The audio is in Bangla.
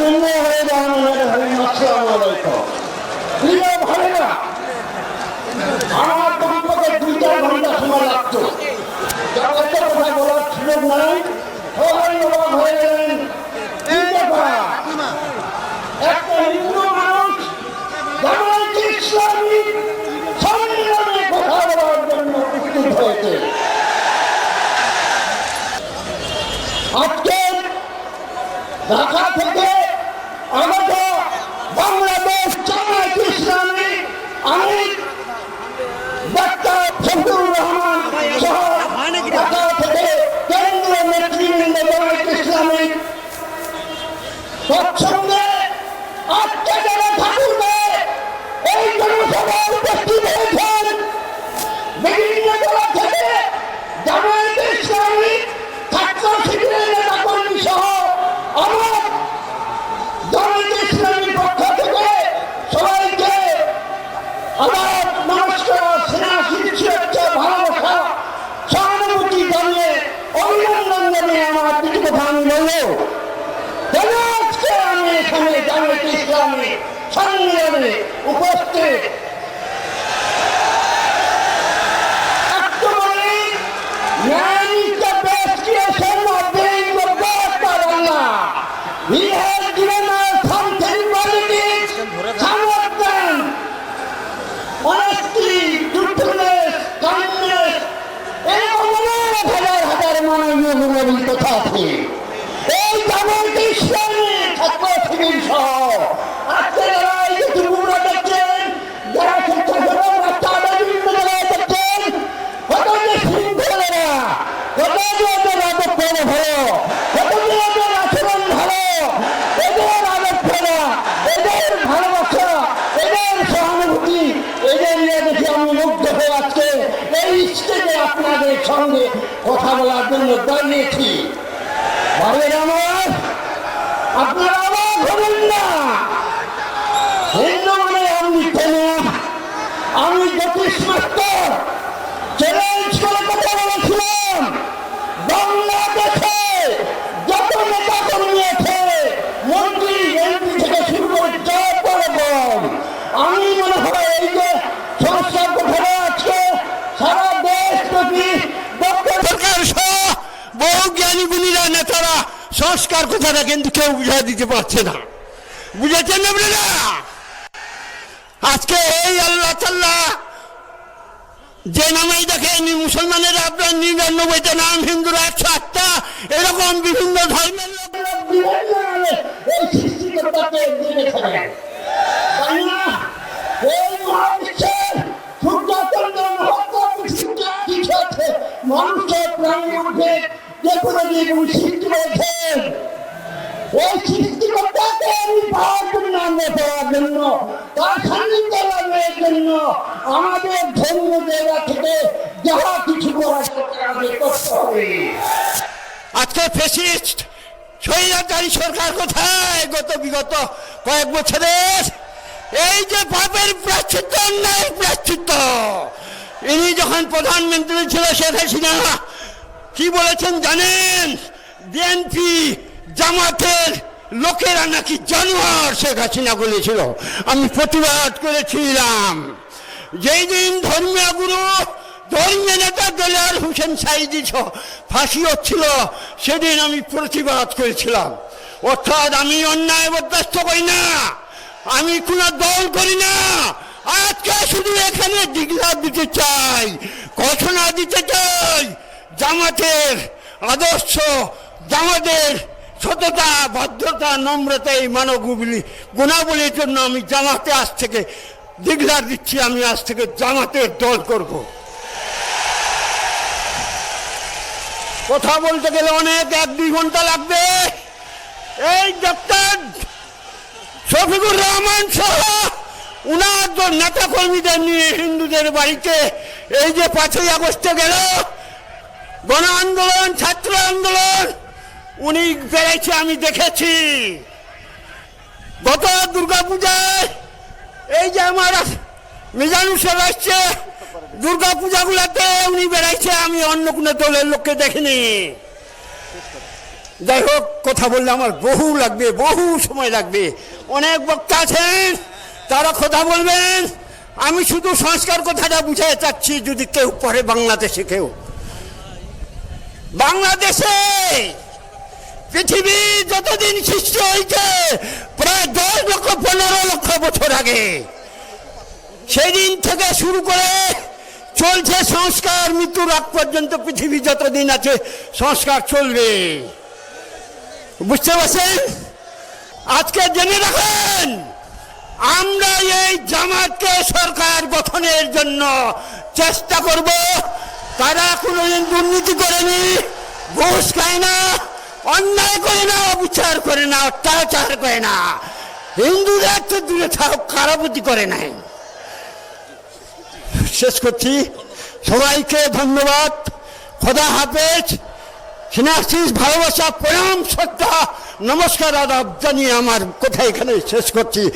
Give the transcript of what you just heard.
শূন্য হয়ে ওনাদের হরি আসসালাম প্রিয় ভাইরা আমার কমপক্ষে দুই চার ঘণ্টা সময় লাগতো। জগতে কথা বলার সুযোগ নাই। সবাই অবাক হয়ে গেলেন। বলার জন্য আজকে থেকে আগত বাংলাদেশ জামায়াত ইসলামী আমি ডাক্তার শফিউর রহমান সহ ঢাকা থেকে কেন্দ্রীয় নেতৃবৃন্দ জামায়াত ইসলামী তৎসঙ্গে আজকে যারা ঠাকুরবে এই জনসভায় উপস্থিত হয়েছেন ইসলামী ছাত্র শিবিরের নেতা কর্মী সহ আমার জামায়াত ইসলামীর পক্ষ থেকে সবাইকে আবার নমস্কার স্নেহ শুভেচ্ছা ভালোবাসা সহানুভূতি জানিয়ে অভিনন্দন জানিয়ে আমার কিছু কথা আমি বলব কেন আজকে আমি এখানে জামায়াত ইসলামী সম্মেলনে উপস্থিত Actually, man is the best creation of being the best of Allah. He has given us some ten qualities, some of them. Honesty, truthfulness, kindness, এরকম অনেক হাজার হাজার মানবীয় গুণাবলী কথা আছে। এই জামাত ইসলামী ছাত্র শিবির সহ আজকে যারা এই যে তৃণমূলরা দেখছেন যারা স্বেচ্ছাসেবক রাস্তাঘাটে বিভিন্ন জায়গায় দেখছেন কত যে শৃঙ্খলেরা ওদের আদব করে ভালো কত যে আচরণ ভালো এদের আদব করা এদের ভালোবাসা এদের সহানুভূতি এদের নিয়ে দেখে আপনাদের সঙ্গে কথা বলার জন্য দাঁড়িয়েছি ভাইয়ের আমার আপনারা অবাক হবেন না হিন্দু মানে আমি কেন আমি জ্যোতিষ মাস্টার চ্যালেঞ্জ করে কথা বলেছিলাম বাংলাদেশে যত নেতা কর্মী আছে মন্ত্রী এমপি থেকে শুরু করে যত রকম আমি মনে হয় এই যে সমস্যার কথাটা আজকে সারা বহু জ্ঞানী গুণীরা, নেতারা সংস্কার কথাটা কিন্তু কেউ বুঝাই দিতে পারছে না। বুঝেছেন আপনারা? আজকে এই আল্লাহ তাল্লাহ যে নামেই দেখেন মুসলমানের আপনার নিরানব্বইটা নাম, হিন্দুরা একশো আটটা, এরকম বিভিন্ন ধর্মের লোক মানুষের প্রাণীর মধ্যে যে কোনো জীবন সৃষ্টি করেছেন ওই সৃষ্টিকর্তাকে আমি পাওয়ার জন্য, আমরা পাওয়ার জন্য, তার সান্নিধ্য লাভের জন্য, আমাদের ধর্মীয় জায়গা থেকে যাহা কিছু করার আমাদের করতে হবে। আজকে ফেসিস্ট, স্বৈরাচারী সরকার কোথায়? গত বিগত কয়েক বছরের এই যে পাপের অন্যায়ের প্রাশ্চিত্য ইনি যখন প্রধানমন্ত্রী ছিল শেখ হাসিনা, কি বলেছেন জানেন? বিএনপি জামাতের লোকেরা নাকি জানোয়ার শেখ হাসিনা বলেছিল আমি প্রতিবাদ করেছিলাম। যেই দিন ধর্মীয় গুরু, ধর্মীয় নেতা দলের হোসেন সাইদি ফাঁসি হচ্ছিল, সেদিন আমি প্রতিবাদ করেছিলাম। অর্থাৎ আমি অন্যায় বরদাস্ত করি না। আমি কোনো দল করি না। আজকে শুধু এখানে ডিগ্লার দিতে চাই, ঘোষণা দিতে চাই, জামাতের আদর্শ, জামাতের সততা, ভদ্রতা, নম্রতা এই মানবগুলি, গুণাবলীর জন্য আমি জামাতে আজ থেকে ডিগ্লার দিচ্ছি, আমি আজ থেকে জামাতের দল করব। কথা বলতে গেলে অনেক এক দুই ঘণ্টা লাগবে। এই ডক্টর শফিকুর রহমান সহ উনার নেতা কর্মীদের নিয়ে হিন্দুদের বাড়িতে এই যে পাঁচই আগস্টে গেল, গণ আন্দোলন, ছাত্র আন্দোলন, উনি বেড়েছে আমি দেখেছি। গত দুর্গা পূজায় এই যে আমার সাহেব আসছে দুর্গা পূজাগুলোতে উনি বেড়াইছে, আমি অন্য কোনো দলের লোককে দেখিনি। যাই হোক, কথা বললে আমার বহু লাগবে, বহু সময় লাগবে। অনেক বক্তা আছেন তারা কথা বলবেন, আমি শুধু সংস্কার কথাটা বুঝাতে চাচ্ছি, যদি কেউ পরে বাংলাদেশে কেউ। বাংলাদেশে পৃথিবী যতদিন সৃষ্টি হয়েছে, প্রায় দশ লক্ষ, পনেরো লক্ষ বছর আগে, সেদিন থেকে শুরু করে চলছে সংস্কার, মৃত্যুর আগ পর্যন্ত পৃথিবী যতদিন আছে, সংস্কার চলবে। বুঝতে পারছেন? আজকে জেনে রাখেন আমরা এই জামাতকে সরকার গঠনের জন্য চেষ্টা করব। তারা কোনোদিন দুর্নীতি করেনি, ঘুষ খায় না, অন্যায় করে না, অবিচার করে না, অত্যাচার করে না। হিন্দুরা তো দূরে থাক কারাবতী করে নাই। শেষ করছি। সবাইকে ধন্যবাদ। খোদা হাফেজ। সিনাসিস, ভালোবাসা, প্রণাম, শ্রদ্ধা, নমস্কার, আদাব জানিয়ে আমার কোথায় এখানে শেষ করছি।